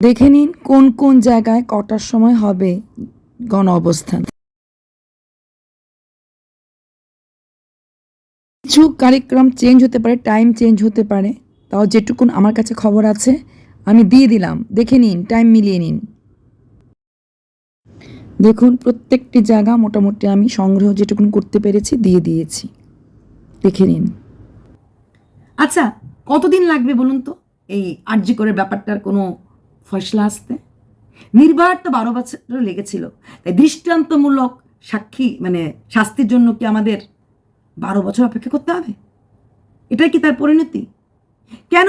দেখে নিন কোন কোন জায়গায় কটার সময় হবে গণ অবস্থান। কিছু কার্যক্রম চেঞ্জ হতে পারে টাইম চেঞ্জ হতে পারে, তাও যেটুকুন আমার কাছে খবর আছে, আমি দিয়ে দিলাম, দেখে নিন টাইম মিলিয়ে নিন। দেখুন, প্রত্যেকটি জায়গা মোটামুটি আমি সংগ্রহ যেটুকুন করতে পেরেছি, দিয়ে দিয়েছি। দেখে নিন। আচ্ছা কতদিন লাগবে বলুন তো? এই আর্জি করে ব্যাপারটার কোনো ফয়সলা আসতে তো বারো বছর লেগেছিল। তাই দৃষ্টান্তমূলক সাক্ষী মানে শাস্তির জন্য কি আমাদের বারো বছর অপেক্ষা করতে হবে? এটাই কি তার পরিণতি? কেন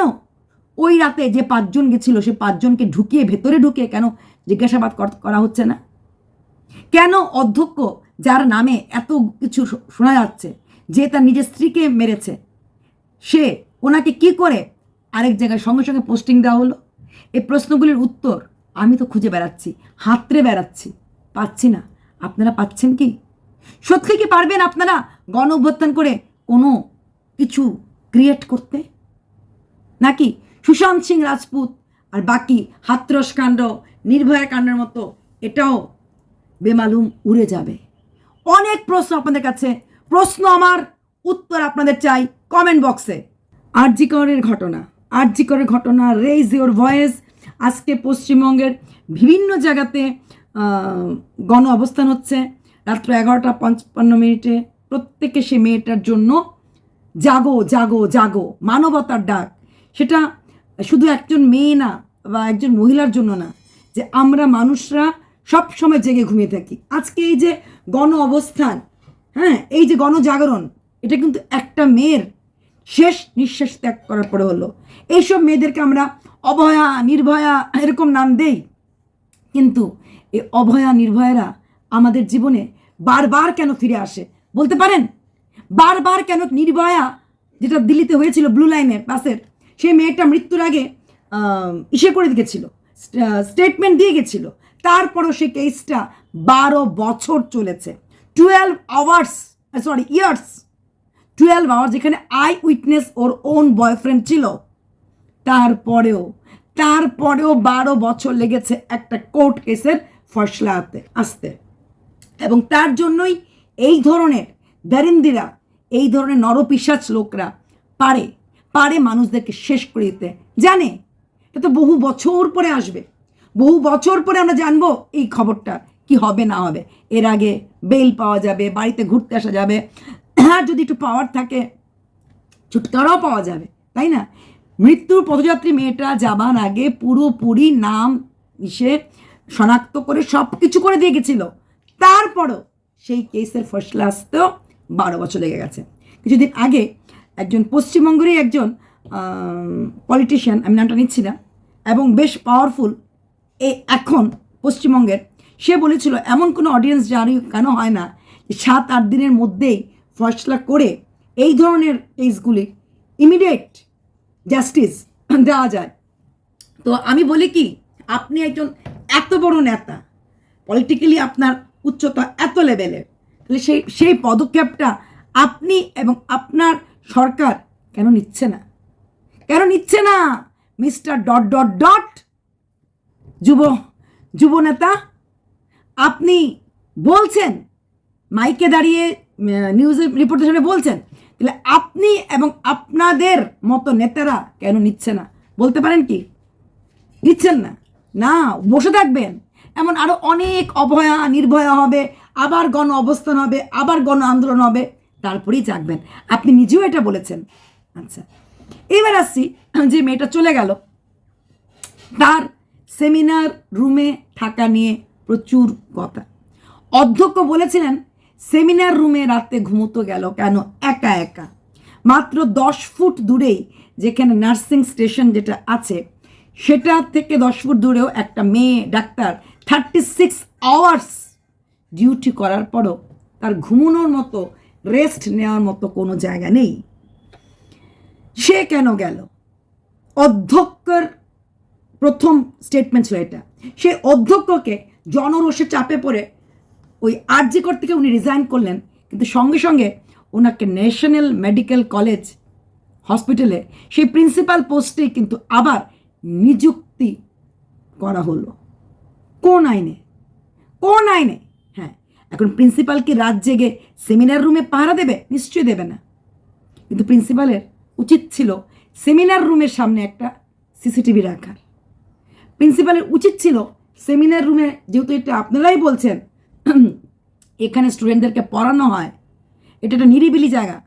ওই রাতে যে পাঁচজন গেছিল, সে পাঁচজনকে ঢুকিয়ে, ভেতরে ঢুকিয়ে কেন জিজ্ঞাসাবাদ কর- হচ্ছে না? কেন অধ্যক্ষ, যার নামে এত কিছু শোনা যাচ্ছে, যে তার নিজের স্ত্রীকে মেরেছে, সে ওনাকে কি করে আরেক জায়গায় সঙ্গে সঙ্গে পোস্টিং দেওয়া হলো? এই প্রশ্নগুলির উত্তর আমি তো খুঁজে বেড়াচ্ছি, হাতড়ে বেড়াচ্ছি। পাচ্ছি না। আপনারা পাচ্ছেন কি? সত্যি কি পারবেন আপনারা গণ অভ্যুত্থান করে কোনো কিছু ক্রিয়েট করতে? নাকি সুশান্ত সিং রাজপুত আর বাকি হাতরস কাণ্ড, নির্ভয়া কাণ্ডের মতো এটাও বেমালুম উড়ে যাবে? অনেক প্রশ্ন আপনাদের কাছে। প্রশ্ন আমার, উত্তর আপনাদের চাই কমেন্ট বক্সে। আরজিকরের ঘটনা। আরজিকরের ঘটনা রেইজ ইওর ভয়েস আজকে পশ্চিমবঙ্গের বিভিন্ন জায়গাতে গণ অবস্থান হচ্ছে। রাত্র এগারোটা পঞ্চান্ন মিনিটে প্রত্যেকে সে মেয়েটার জন্য জাগো জাগো জাগো, মানবতার ডাক। সেটা শুধু একজন মেয়ে না, বা একজন মহিলার জন্য না, যে আমরা মানুষরা সব সময় জেগে ঘুমিয়ে থাকি। আজকে এই যে গণ অবস্থান হ্যাঁ এই যে গণজাগরণ, এটা কিন্তু একটা মেয়ের শেষ নিঃশ্বাস ত্যাগ করার পরে হলো। এইসব মেয়েদেরকে আমরা অভয়া নির্ভয়া এরকম নাম দেই। কিন্তু এই অভয়া নির্ভয়ারা আমাদের জীবনে বারবার কেন ফিরে আসে? বলতে পারেন? বারবার কেন নির্ভয়া, যেটা দিল্লিতে হয়েছিল ব্লু লাইনের পাশের, সেই মেয়েটা মৃত্যুর আগে ইসে করে গেছিল স্টেটমেন্ট দিয়ে গেছিল। তারপরও সেই কেসটা বারো বছর চলেছে। Twelve hours sorry years twelve hours যেখানে আই উইটনেস ওর ওন বয়ফ্রেন্ড ছিল। তারপরেও তারপরেও বারো বছর লেগেছে একটা কোর্ট কেসের ফয়সলা আতে আসতে। এবং তার জন্যই এই ধরনের দারিন্দিরা এই ধরনের নরপিসাচ লোকরা পারে পারে মানুষদেরকে শেষ করে দিতে। জানে, এটা তো বহু বছর পরে আসবে। বহু বছর পরে আমরা জানব এই খবরটা কি হবে, না হবে। এর আগে বেল পাওয়া যাবে, বাড়িতে ঘুরতে আসা যাবে যদি একটু পাওয়ার থাকে, ছুটকারাও পাওয়া যাবে, তাই না? মৃত্যুর পদযাত্রী মেয়েটা যাবার আগে পুরোপুরি নাম সে শনাক্ত করে সব কিছু করে দিয়ে গেছিল। তারপরও সেই কেসের ফসলা আসতেও বারো বছর লেগে গেছে। কিছুদিন আগে একজন পশ্চিমবঙ্গেরই একজন পলিটিশিয়ান আমি নামটা নিচ্ছি না, এবং বেশ পাওয়ারফুল এ এখন পশ্চিমবঙ্গের, সে বলেছিল, এমন কোনো অডিয়েন্স জারি কেন হয় না সাত আট দিনের মধ্যেই ফয়সলা করে এই ধরনের কেসগুলি ইমিডিয়েট জাস্টিস দেওয়া যায়। তো আমি বলি কি, আপনি একজন এত বড় নেতা পলিটিক্যালি আপনার উচ্চতা এত লেভেলের তাহলে সেই সেই পদক্ষেপটা আপনি এবং আপনার সরকার কেন নিচ্ছে না? কেন নিচ্ছে না? মিস্টার ডট ডট ডট, যুব যুব নেতা, আপনি বলছেন, মাইকে দাঁড়িয়ে নিউজের সামনে বলছেন, তাহলে আপনি এবং আপনাদের মতো নেতারা কেন নিচ্ছে না? বলতে পারেন কি? নিচ্ছেন না। না, বসে থাকবেন। এমন আরও অনেক অভয়া নির্ভয়া হবে, আবার গণ অবস্থান হবে, আবার গণ আন্দোলন হবে। তারপরেই জাগবেন। আপনি নিজেও এটা বলেছেন। আচ্ছা এবার আসছি, যে মেয়েটা চলে গেল। তার সেমিনার রুমে থাকা নিয়ে প্রচুর কথা। অধ্যক্ষ বলেছিলেন সেমিনার রুমে রাতে ঘুমোতো গেল কেন? একা একা। মাত্র দশ ফুট দূরেই যেখানে নার্সিং স্টেশন যেটা আছে, সেটা থেকে দশ ফুট দূরেও একটা মেয়ে doctor thirty six hours duty করার পরও তার ঘুমানোর মতো রেস্ট নেওয়ার মতো কোনো জায়গা নেই। সে কেন গেল? অধ্যক্ষের প্রথম স্টেটমেন্ট ছিল এটা। সে অধ্যক্ষকে জনরোষে চাপে পড়ে ওই আরজিকর থেকে উনি রিজাইন করলেন। কিন্তু সঙ্গে সঙ্গে ওনাকে ন্যাশনাল মেডিকেল কলেজ হসপিটালে সেই প্রিন্সিপাল পোস্টে কিন্তু আবার নিযুক্তি করা হলো। কোন আইনে? কোন আইনে? হ্যাঁ এখন প্রিন্সিপাল কি রাত জেগে সেমিনার রুমে পাহারা দেবে? নিশ্চয়ই দেবে না। কিন্তু প্রিন্সিপালের উচিত ছিল সেমিনার রুমের সামনে একটা সিসিটিভি রাখার। প্রিন্সিপালের উচিত ছিল সেমিনার রুমে যেহেতু এটা আপনারাই বলছেন এখানে স্টুডেন্টদেরকে পড়ানো হয়। এটা একটা নিরিবিলি জায়গা।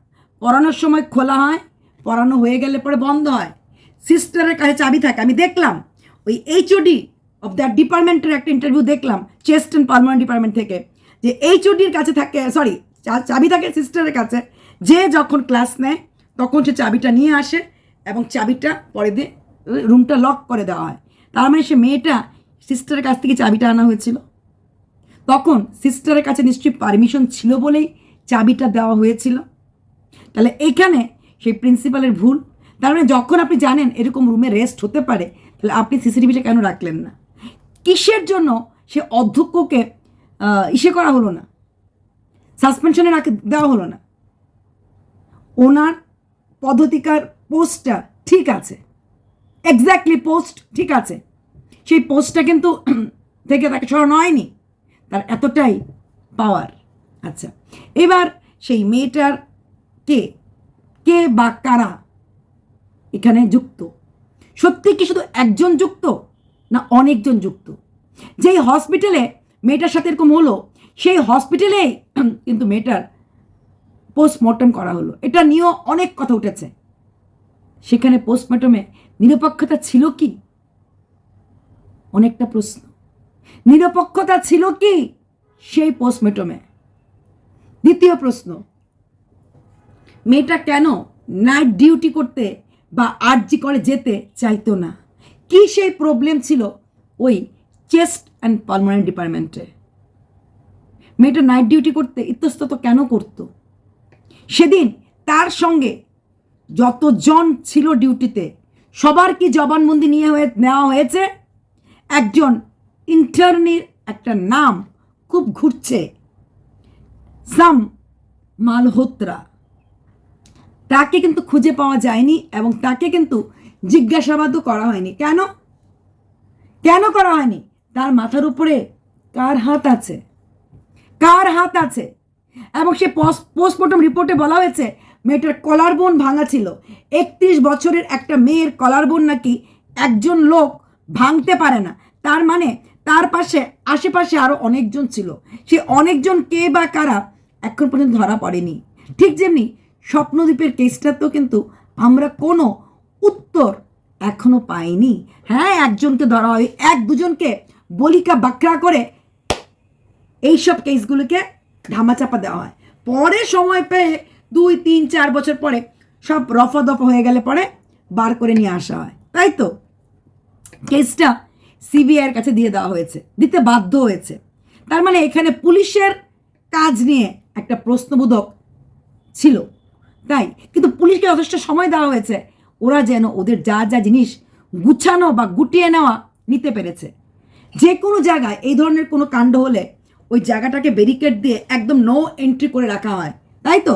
পড়ানোর সময় খোলা হয়, পড়ানো হয়ে গেলে পরে বন্ধ হয়। সিস্টারের কাছে চাবি থাকে। আমি দেখলাম, ওই এইচওডি অফ দ্যাট ডিপার্টমেন্টের একটা ইন্টারভিউ দেখলাম চেস্ট অ্যান্ড পারমানেন্ট ডিপার্টমেন্ট থেকে, যে এইচওডির কাছে থাকে সরি চাবি থাকে সিস্টারের কাছে। যে যখন ক্লাস নেয়, তখন সে চাবিটা নিয়ে আসে এবং চাবিটা পরে দিয়ে রুমটা লক করে দেওয়া হয়। তার মানে সে মেয়েটা সিস্টারের কাছ থেকে চাবিটা আনা হয়েছিল। তখন সিস্টারের কাছে নিশ্চয়ই পারমিশন ছিল বলেই চাবিটা দেওয়া হয়েছিল। তাহলে এইখানে সেই প্রিন্সিপালের ভুল। তার মানে যখন আপনি জানেন এরকম রুমে রেস্ট হতে পারে, তাহলে আপনি সিসিটিভিটা কেন রাখলেন না? কিসের জন্য সে অধ্যক্ষকে ইসে করা হলো না? সাসপেনশনে রাখে দেওয়া হলো না? ওনার পদ্ধতিকার পোস্টটা ঠিক আছে। এক্স্যাক্টলি পোস্ট ঠিক আছে। সেই পোস্টটা কিন্তু থেকে তাকে সরানো হয়নি। তার এতটাই পাওয়ার আচ্ছা এবার সেই মেয়েটার কে? কে বা কারা এখানে যুক্ত? সত্যি কি শুধু একজন যুক্ত না অনেকজন যুক্ত? যেই হসপিটালে মেয়েটার সাথে এরকম হলো, সেই হসপিটালেই কিন্তু মেয়েটার পোস্টমর্টম করা হলো। এটা নিয়েও অনেক কথা উঠেছে। সেখানে পোস্টমর্টমে নিরপেক্ষতা ছিল কি? অনেকটা প্রশ্ন। নিরপেক্ষতা ছিল কি? সেই পোস্টমর্টমে দ্বিতীয় প্রশ্ন, মেয়েটা কেন নাইট ডিউটি করতে বা আরজি করে যেতে চাইতো না? কি সেই প্রবলেম ছিল ওই চেস্ট অ্যান্ড পারমানেন্ট ডিপার্টমেন্টে মেয়েটা নাইট ডিউটি করতে ইতস্তত কেন করতো? সেদিন তার সঙ্গে যতজন ছিল ডিউটিতে সবার কি জবানবন্দি নিয়ে হয়ে, নেওয়া হয়েছে? একজন ইন্টার্নির একটা নাম খুব ঘুরছে। সাম মালহোত্রা। তাকে কিন্তু খুঁজে পাওয়া যায়নি এবং তাকে কিন্তু জিজ্ঞাসাবাদও করা হয়নি। কেন? কেন করা হয়নি? তার মাথার উপরে কার হাত আছে? কার হাত আছে? এবং সে পোস্টমর্টম রিপোর্টে বলা হয়েছে, মেয়েটার কলার বোন ভাঙা ছিল। একত্রিশ বছরের একটা মেয়ের কলার বোন নাকি একজন লোক ভাঙতে পারে না। তার মানে তার পাশে, আশেপাশে আরও অনেকজন ছিল। সে অনেকজন কে বা কারা এখন পর্যন্ত ধরা পড়েনি। ঠিক যেমনি স্বপ্নদ্বীপের কেসটাতেও কিন্তু আমরা কোনো উত্তর এখনও পাইনি। হ্যাঁ একজনকে ধরা হয়, এক দুজনকে বলিকা বাকরা করে এইসব কেসগুলোকে ধামাচাপা দেওয়া হয়। পরে সময় পেয়ে দুই, তিন, চার বছর পরে সব রফা দফা হয়ে গেলে পরে বার করে নিয়ে আসা হয়। তাই তো? কেসটা সিবিআইয়ের কাছে দিয়ে দেওয়া হয়েছে, দিতে বাধ্য হয়েছে। তার মানে এখানে পুলিশের কাজ নিয়ে একটা প্রশ্নবোধক ছিল। তাই, কিন্তু পুলিশকে যথেষ্ট সময় দেওয়া হয়েছে। ওরা যেন ওদের যা যা জিনিস গুছানো বা গুটিয়ে নেওয়া নিতে পেরেছে। যে কোনো জায়গায় এই ধরনের কোনো কাণ্ড হলে ওই জায়গাটাকে ব্যারিকেড দিয়ে একদম নো এন্ট্রি করে রাখা হয়। তাই তো?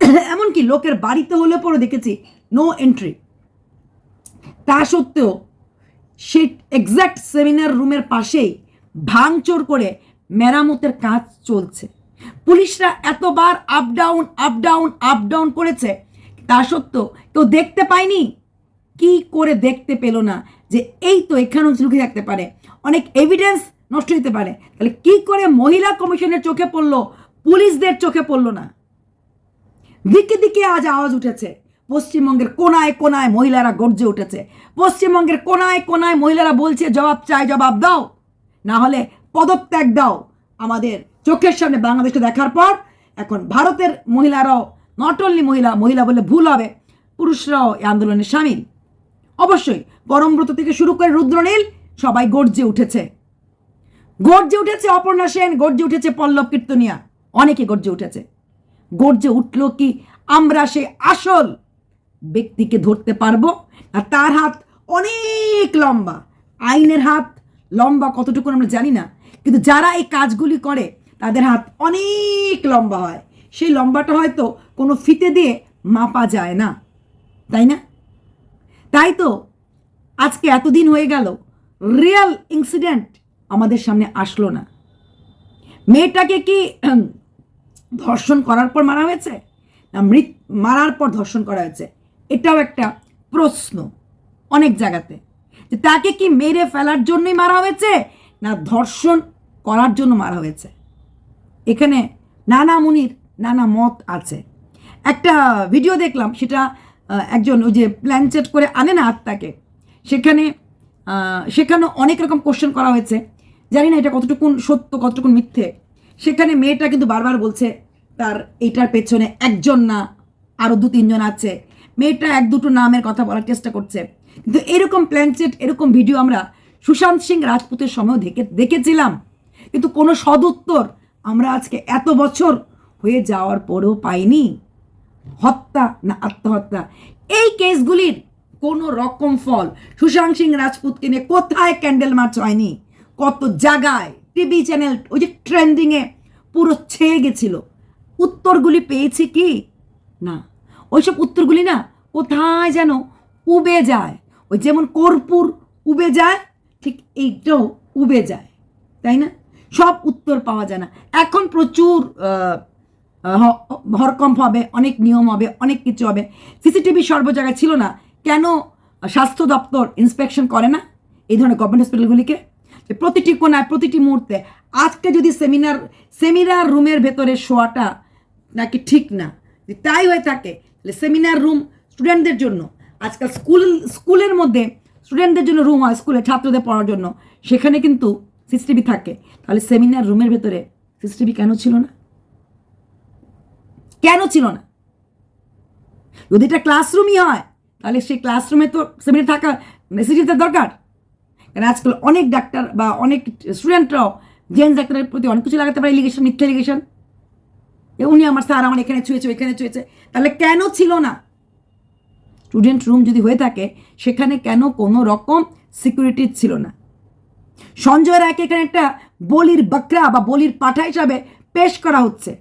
এমনকি লোকের বাড়িতে হলে পরে দেখেছি নো এন্ট্রি তা সত্ত্বেও সে এক্স্যাক্ট সেমিনার রুমের পাশেই ভাঙচোর করে মেরামতের কাজ চলছে। পুলিশরা এতবার up down up down up down করেছে, তা সত্ত্বেও কেউ দেখতে পায়নি? কি করে দেখতে পেল না যে এই তো এখানেও লুকিয়ে থাকতে পারে? অনেক এভিডেন্স নষ্ট হতে পারে। তাহলে কি করে মহিলা কমিশনের চোখে পড়ল, পুলিশদের চোখে পড়ল না? দিকে দিকে আজ আওয়াজ উঠেছে। পশ্চিমবঙ্গের কোনায় কোনায় মহিলারা গর্জে উঠেছে। পশ্চিমবঙ্গের কোনায় কোনায় মহিলারা বলছে, জবাব চাই, জবাব দাও। না হলে পদত্যাগ দাও। আমাদের চোখের সামনে বাংলাদেশকে দেখার পর এখন ভারতের মহিলারাও নট অনলি মহিলা মহিলা বলে ভুল হবে, পুরুষরাও এই আন্দোলনে সামিল। অবশ্যই পরমব্রত থেকে শুরু করে রুদ্রনীল সবাই গর্জে উঠেছে। গর্জে উঠেছে অপর্ণা সেন, গর্জে উঠেছে পল্লব কীর্তনিয়া, অনেকে গর্জে উঠেছে। গর্জে উঠল কি? আমরা সে আসল ব্যক্তিকে ধরতে পারব। আর তার হাত অনেক লম্বা। আইনের হাত লম্বা কতটুকু আমরা জানি না। কিন্তু যারা এই কাজগুলি করে, তাদের হাত অনেক লম্বা হয়। সেই লম্বাটা হয়তো কোনো ফিতে দিয়ে মাপা যায় না। তাই না? তাই তো আজকে এতদিন হয়ে গেল রিয়েল ইনসিডেন্ট আমাদের সামনে আসলো না। মেয়েটাকে কি ধর্ষণ করার পর মারা হয়েছে? না, মৃত মারার পর ধর্ষণ করা হয়েছে? এটাও একটা প্রশ্ন অনেক জায়গাতে যে তাকে কি মেরে ফেলার জন্যই মারা হয়েছে না ধর্ষণ করার জন্য মারা হয়েছে? এখানে নানা মুনির নানা মত আছে। একটা ভিডিও দেখলাম সেটা একজন ওই যে প্ল্যানচেট করে আনে না আত্মাকে সেখানে আহ, সেখানে অনেক রকম কোশ্চেন করা হয়েছে। জানি না এটা কতটুকুন সত্য কতটুকুন মিথ্যে। সেখানে মেয়েটা কিন্তু বারবার বলছে তার এইটার পেছনে একজন না আরও দু তিনজন আছে মেয়েটা এক দুটো নামের কথা বলার চেষ্টা করছে। কিন্তু এরকম প্ল্যানচেট এরকম ভিডিও আমরা সুশান্ত সিং রাজপুতের সময়ও দেখে, দেখেছিলাম। কিন্তু কোনো সদুত্তর আমরা আজকে এত বছর হয়ে যাওয়ার পরেও পাইনি। হত্যা না আত্মহত্যা। এই কেসগুলির কোনো রকম ফল সুশান্ত সিং রাজপুতকে নিয়ে কোথায় ক্যান্ডেল মার্চ হয়নি? কত জায়গায় টিভি চ্যানেল ওই যে ট্রেন্ডিংয়ে পুরো ছেয়ে গেছিল। উত্তরগুলি পেয়েছি কি? না। ওইসব উত্তরগুলি না কোথায় যেন উবে যায়। ওই যেমন কর্পূর উবে যায়, ঠিক এইটাও উবে যায়, তাই না? সব উত্তর পাওয়া যায় না। এখন প্রচুর হরকম্প হবে, অনেক নিয়ম হবে, অনেক কিছু হবে। সিসিটিভি সর্ব জায়গায় ছিল না। কেন স্বাস্থ্য দপ্তর ইন্সপেকশন করে না এই ধরনের গভর্নমেন্ট হসপিটালগুলিকে যে প্রতিটি কোনায়, প্রতিটি মুহূর্তে আজকে যদি সেমিনার সেমিনার রুমের ভেতরে শোয়াটা নাকি ঠিক না তাই হয়ে থাকে সেমিনার রুম স্টুডেন্টদের জন্য। আজকাল স্কুল স্কুলের মধ্যে স্টুডেন্টদের জন্য রুম হয় স্কুলে ছাত্রদের পড়ার জন্য। সেখানে কিন্তু সিসিটিভি থাকে। তাহলে সেমিনার রুমের ভেতরে সিসিটিভি কেন ছিল না? কেন ছিল না? যদি এটা ক্লাসরুমই হয়, তাহলে সেই ক্লাসরুমে তো সেমিনার থাকা নেসিটিতে দরকার। কারণ আজকাল অনেক ডাক্তার বা অনেক স্টুডেন্টরাও জেন্টস ডাক্তারের প্রতি অনেক কিছু লাগাতে পারে এলিগেশন মিথ্যা এলিগেশন উনি আমার স্যার, আমার এখানে ছুঁয়েছে, ওইখানে ছুঁয়েছে। তাহলে কেন ছিল না? স্টুডেন্ট রুম যদি হয়ে থাকে, সেখানে কেন কোনো রকম সিকিউরিটি ছিল না? সঞ্জয় রায়কে এখানে একটা বলির বকরা বা বলির পাঠা হিসাবে পেশ করা হচ্ছে।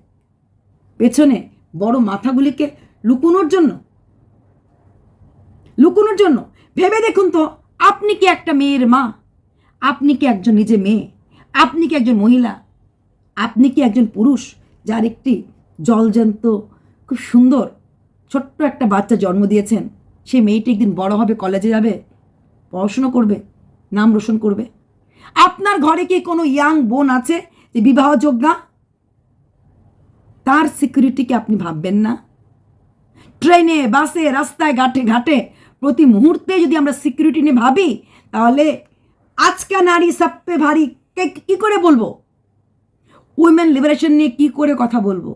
পেছনে বড় মাথাগুলিকে লুকোনোর জন্য। লুকোনোর জন্য। ভেবে দেখুন তো, আপনি কি একটা মেয়ের মা? আপনি কি একজন নিজে মেয়ে? আপনি কি একজন মহিলা? আপনি কি একজন পুরুষ? যার একটি জলজান্ত, খুব সুন্দর, ছোট্ট একটা বাচ্চা জন্ম দিয়েছেন। সেই মেয়েটি একদিন বড় হবে, কলেজে যাবে, পড়াশুনো করবে, নাম রোশন করবে। আপনার ঘরে কি কোনো ইয়াং বোন আছে যে বিবাহযোগ্যা তার সিকিউরিটিকে আপনি ভাববেন না? ট্রেনে, বাসে, রাস্তায়, ঘাটে ঘাটে প্রতি মুহূর্তে যদি আমরা সিকিউরিটি নিয়ে ভাবি, তাহলে আজকা নারী সবপে ভারী কি করে বলব? উইমেন লিবারেশন নিয়ে কি করে কথা বলব?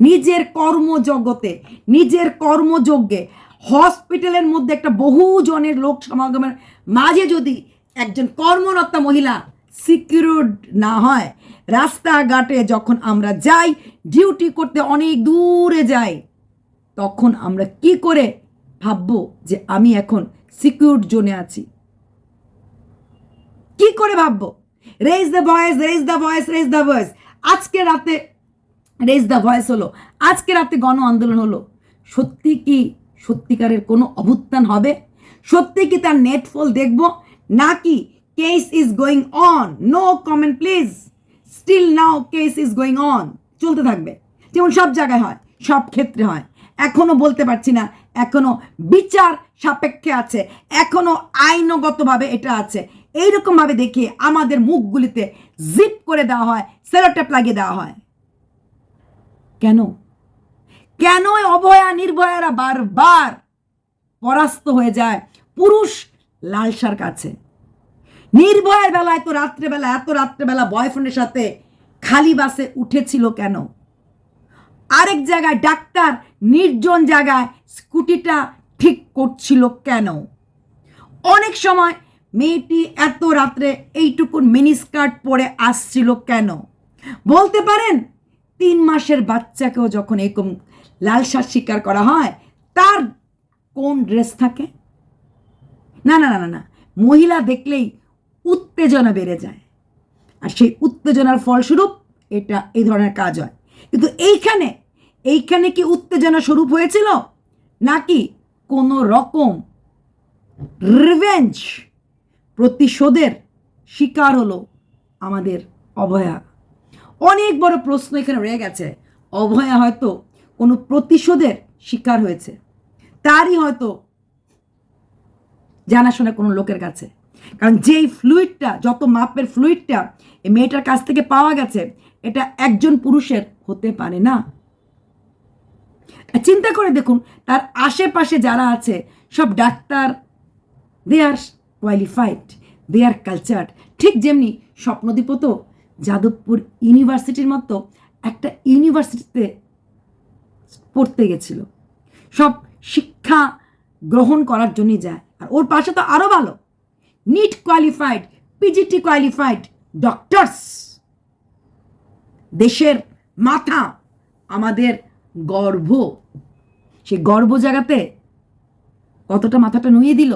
নিজের কর্মজগতে, নিজের কর্মযজ্ঞে হসপিটালের মধ্যে একটা বহু জনের লোক সমাগমের মাঝে যদি একজন কর্মরতা মহিলা সিকিউরড না হয়, রাস্তাঘাটে যখন আমরা যাই ডিউটি করতে অনেক দূরে যাই, তখন আমরা কি করে ভাববো যে আমি এখন সিকিউরড জোনে আছি? কি করে ভাববো? Raise the voice raise the voice raise the voice আজকে রাতে রেজ দ্য ভয়েস হলো। আজকে রাতে গণ আন্দোলন হলো। সত্যি কি সত্যিকারের কোনো অভ্যুত্থান হবে? সত্যি কি তার নেটফল দেখব? নাকি case is going on no comment please still now case is going on চলতে থাকবে। যেমন সব জায়গায় হয়, সব ক্ষেত্রে হয়। এখনও বলতে পারছি না, এখনও বিচার সাপেক্ষে আছে। এখনও আইনগতভাবে এটা আছে। এইরকমভাবে দেখিয়ে আমাদের মুখগুলিতে জিপ করে দেওয়া হয় সেলোটেপ লাগিয়ে দেওয়া হয়। কেন? কেন অভয়া নির্ভয়ারা বারবার পরাস্ত হয়ে যায়? পুরুষ লালসার কাছে নির্ভয়ের বেলা এত রাত্রেবেলা এত রাত্রেবেলা বয়ফ্রেন্ডের সাথে খালি বাসে উঠেছিল কেন? আরেক জায়গায় ডাক্তার নির্জন জায়গায় স্কুটিটা ঠিক করছিল কেন? অনেক সময় মেয়েটি এত রাত্রে এইটুকুন মিনি স্কার্ট পরে আসছিল কেন? বলতে পারেন, তিন মাসের বাচ্চাকেও যখন এরকম লালসার শিকার করা হয়, তার কোন ড্রেস থাকে? না না না না না, মহিলা দেখলেই উত্তেজনা বেড়ে যায়। আর সেই উত্তেজনার ফলস্বরূপ এটা এই ধরনের কাজ হয়। কিন্তু এইখানে এইখানে কি উত্তেজনা স্বরূপ হয়েছিল? নাকি কোনো রকম রিভেঞ্জ প্রতিশোধের শিকার হলো আমাদের অভয়া। অনেক বড় প্রশ্ন এখানে রয়ে গেছে। অভয়া হয়তো কোনো প্রতিশোধের শিকার হয়েছে। তারই হয়তো জানাশোনা কোনো লোকের কাছে। কারণ যেই ফ্লুইডটা যত মাপের ফ্লুইডটা এই মেয়েটার কাছ থেকে পাওয়া গেছে, এটা একজন পুরুষের হতে পারে না। চিন্তা করে দেখুন, তার আশেপাশে যারা আছে, সব doctor they are qualified they are cultured ঠিক যেমনি স্বপ্নদীপ তো যাদবপুর ইউনিভার্সিটির মতো একটা ইউনিভার্সিটিতে পড়তে গেছিল। সব শিক্ষা গ্রহণ করার জন্যই যায়। আর ওর পাশে তো আরও ভালো। NEET qualified PGT qualified doctors দেশের মাথা আমাদের গর্ব সে গর্ব জায়গাতে কতটা মাথাটা নুয়ে দিল?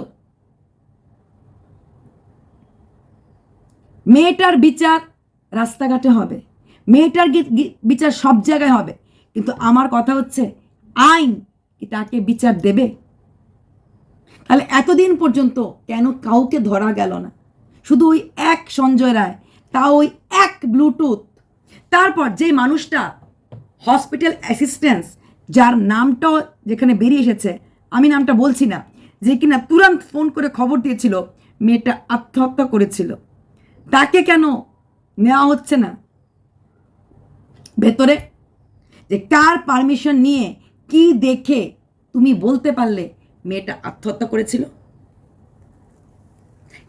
মেয়েটার বিচার রাস্তাঘাটে হবে। মেয়েটার বিচার সব জায়গায় হবে। কিন্তু আমার কথা হচ্ছে, আইন কি তাকে বিচার দেবে? তাহলে এতদিন পর্যন্ত কেন কাউকে ধরা গেল না? শুধু ওই এক সঞ্জয় রায় তা ওই এক ব্লুটুথ। তারপর যে মানুষটা, হসপিটাল অ্যাসিস্ট্যান্স যার নামটাও যেখানে বেরিয়ে এসেছে, আমি নামটা বলছি না, যে কিনা তুরন্ত ফোন করে খবর দিয়েছিল, মেয়েটা আত্মহত্যা করেছিল। তাকে কেন নেওয়া হচ্ছে না? ভেতরে যে কার পারমিশন নিয়ে কি দেখে তুমি বলতে পারলে মেয়েটা আত্মহত্যা করেছিল?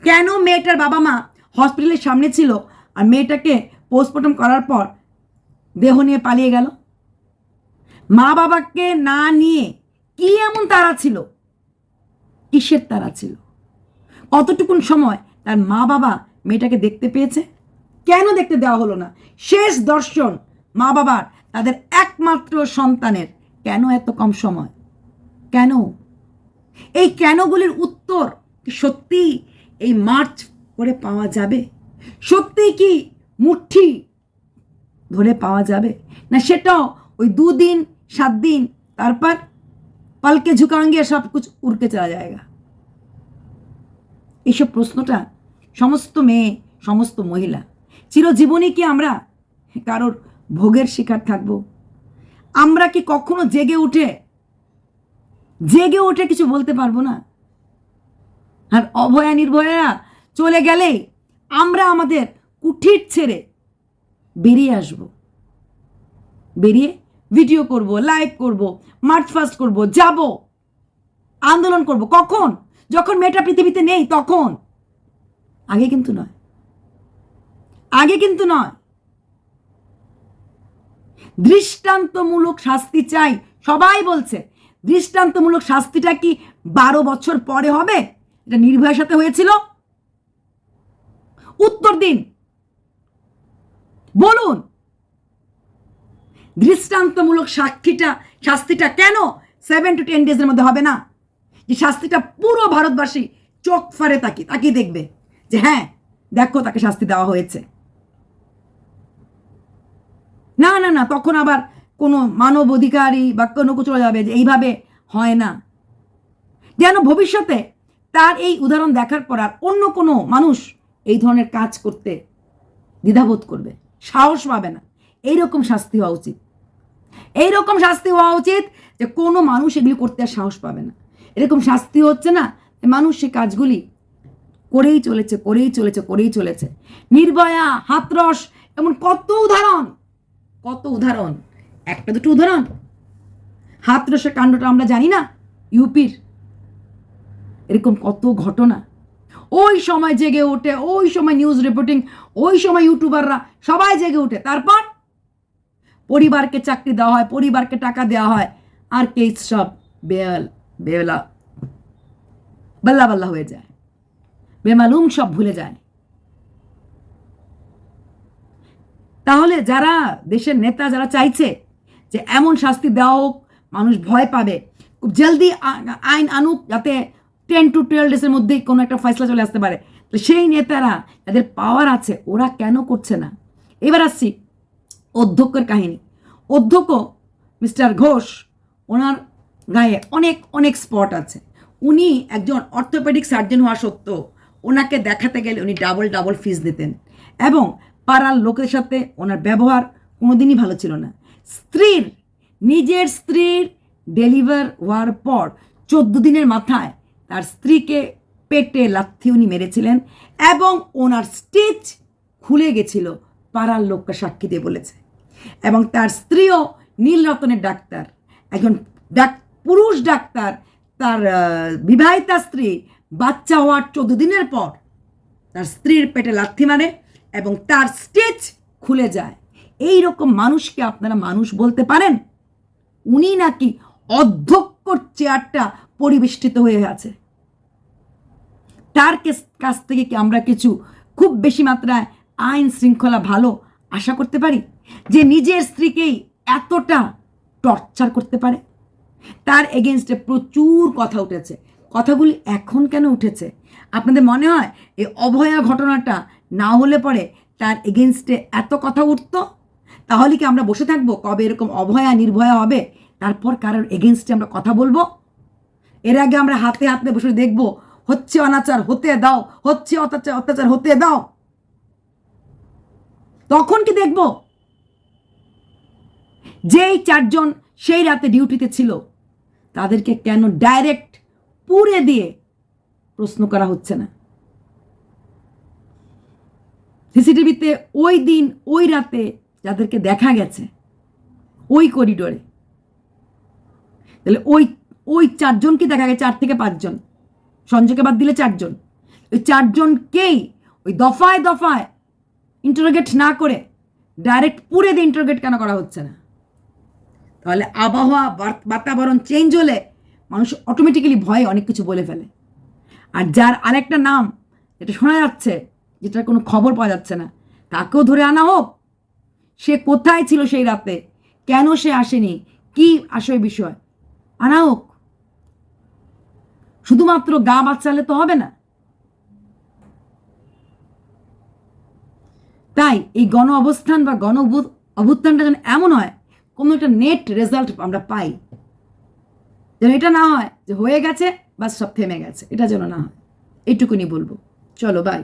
কেন মেয়েটার বাবা মা হসপিটালের সামনে ছিল আর মেয়েটাকে পোস্টমর্টম করার পর দেহ নিয়ে পালিয়ে গেল? মা বাবাকে না নিয়ে কি এমন তারা ছিল? কিসের তারা ছিল? কতটুকুন সময় তার মা বাবা মেয়েটাকে দেখতে পেয়েছে? কেন দেখতে দেওয়া হলো না? শেষ দর্শন মা বাবার, তাদের একমাত্র সন্তানের। কেন এত কম সময়? কেন? এই কেনগুলির উত্তর সত্যি এই মার্চ করে পাওয়া যাবে? সত্যি কি মুঠি ধরে পাওয়া যাবে? না সেটাও ওই দুদিন, সাত দিন, তারপর পালকে ঝুঁকাঙ্গে সব কুছ উড়কে চলা যায়গা এইসব প্রশ্নটা সমস্ত মেয়ে, সমস্ত মহিলা। চিরজীবনে কি আমরা কারোর ভোগের শিকার থাকব? আমরা কি কখনো জেগে উঠে জেগে উঠে কিছু বলতে পারব না? আর অভয়া নির্ভয়া চলে গেলেই আমরা আমাদের কুঠির ছেড়ে বেরিয়ে আসব। বেরিয়ে ভিডিও করব লাইভ করব মার্চ ফাস্ট করব, যাব, আন্দোলন করব। কখন? যখন মেয়েটা পৃথিবীতে নেই, তখন। আগে কিন্তু নয়। আগে কিন্তু নয়। দৃষ্টান্তমূলক শাস্তি চাই, সবাই বলছে। দৃষ্টান্তমূলক শাস্তিটা কি বারো বছর পরে হবে? এটা নির্ভয়ের সাথে হয়েছিল। উত্তর দিন। বলুন, দৃষ্টান্তমূলক সাক্ষীটা, শাস্তিটা কেন সেভেন টু টেন ডেজের মধ্যে হবে না? যে শাস্তিটা পুরো ভারতবাসী চোখ ফারে তাকি তাকিয়ে দেখবে। যে হ্যাঁ দেখো তাকে শাস্তি দেওয়া হয়েছে। না না না, তখন আবার কোনো মানব অধিকারী বা কোনো কিছু যাবে যে এইভাবে হয় না। যেন ভবিষ্যতে তার এই উদাহরণ দেখার পর আর অন্য কোনো মানুষ এই ধরনের কাজ করতে দ্বিধাবোধ করবে, সাহস পাবে না। এইরকম শাস্তি হওয়া উচিত। এইরকম শাস্তি হওয়া উচিত যে কোনো মানুষ এগুলি করতে আর সাহস পাবে না। এরকম শাস্তি হচ্ছে না মানুষ সে কাজগুলি করেই চলেছে করেই চলেছে করেই চলেছে। নির্ভয়া, হাতরস, এমন কত উদাহরণ কত উদাহরণ, একটা দুটো উদাহরণ। হাতরসের কাণ্ডটা আমরা জানি না, ইউপির। এরকম কত ঘটনা। ওই সময় জেগে ওঠে, ওই সময় নিউজ রিপোর্টিং ওই সময় ইউটিউবাররা সবাই জেগে ওঠে। তারপর পরিবারকে চাকরি দেওয়া হয়, পরিবারকে টাকা দেওয়া হয়। আর কেস সব বেয়াল বেলা বাল্লা বাল্লা হয়ে যায়। বেমালুম সব ভুলে যায়। তাহলে যারা দেশের নেতা, যারা চাইছে যে এমন শাস্তি দেওয়া হোক, মানুষ ভয় পাবে। খুব জলদি আইন আনুক যাতে টেন টু টুয়েলভ ডেজের মধ্যেই কোনো একটা ফয়সলা চলে আসতে পারে। তো সেই নেতারা, যাদের পাওয়ার আছে, ওরা কেন করছে না? এবার আসছি অধ্যক্ষের কাহিনী। অধ্যক্ষ মিস্টার ঘোষ, ওনার গায়ে অনেক অনেক স্পট আছে। উনি একজন অর্থোপেডিক সার্জন হওয়া সত্ত্বেও ওনাকে দেখাতে গেলে উনি ডাবল ডাবল ফিস দিতেন। এবং পাড়ার লোকের সাথে ওনার ব্যবহার কোনোদিনই ভালো ছিল না। স্ত্রীর, নিজের স্ত্রীর ডেলিভার হওয়ার পর চোদ্দ দিনের মাথায় তার স্ত্রীকে পেটে লাথি উনি মেরেছিলেন এবং ওনার স্টিচ খুলে গেছিল, পাড়ার লোককে সাক্ষী দিয়ে বলেছে। এবং তার স্ত্রীও নীলরতনের ডাক্তার। একজন ডাক, পুরুষ ডাক্তার, তার বিবাহিতা স্ত্রী বাচ্চা হওয়ার চোদ্দ দিনের পর তার স্ত্রীর পেটে লাথি মারে এবং তার স্টেজ খুলে যায়। এই রকম মানুষকে আপনারা মানুষ বলতে পারেন? উনি নাকি অধ্যক্ষর চেয়ারটা পরিবেষ্টিত হয়ে আছে। তার কাছ থেকে কি আমরা কিছু খুব বেশি মাত্রায় আইন শৃঙ্খলা ভালো আশা করতে পারি? যে নিজের স্ত্রীকেই এতটা টর্চার করতে পারে? তার এগেনস্টে প্রচুর কথা উঠেছে। কথাগুলি এখন কেন উঠেছে? আপনাদের মনে হয় এই অভয়া ঘটনাটা না হলে পরে তার এগেনস্টে এত কথা উঠতো? তাহলে কি আমরা বসে থাকব? কবে এরকম অভয়া নির্ভয়া হবে? তারপর কারোর এগেনস্টে আমরা কথা বলব? এর আগে আমরা হাতে হাতে বসে দেখব, হচ্ছে অনাচার, হতে দাও, হচ্ছে অত্যাচার অত্যাচার, হতে দাও। তখন কি দেখব? যেই চারজন সেই রাতে ডিউটিতে ছিল, তাদেরকে কেন ডাইরেক্ট পুড়ে দিয়ে প্রশ্ন করা হচ্ছে না। সিসিটিভিতে ওই দিন, ওই রাতে যাদেরকে দেখা গেছে, ওই করিডোরে, তাহলে ওই ওই চারজনকে দেখা গেছে, চার থেকে পাঁচজন। সঞ্জয়কে বাদ দিলে চারজন। ওই চারজনকেই ওই দফায় দফায় ইন্টারোগেট না করে ডাইরেক্ট পুরে দিয়ে ইন্টারোগেট কেন করা হচ্ছে না? তাহলে আবহাওয়া বাতাবরণ চেঞ্জ হলে মানুষ অটোমেটিক্যালি ভয়ে অনেক কিছু বলে ফেলে। আর যার আরেকটা নাম যেটা শোনা যাচ্ছে, যেটার কোনো খবর পাওয়া যাচ্ছে না, তাকেও ধরে আনা হোক। সে কোথায় ছিল সেই রাতে? কেন সে আসেনি? কি আসয় বিষয়? আনা হোক। শুধুমাত্র গা বাচ্চালে তো হবে না। তাই এই গণ অবস্থান বা গণ অভ্যু- অভ্যুত্থানটা যেন এমন হয়, কোনো একটা নেট রেজাল্ট আমরা পাই। যেন এটা না হয় যে হয়ে গেছে বা সব থেমে গেছে। এটা যেন না হয়। এইটুকুনি বলব। চলো বাই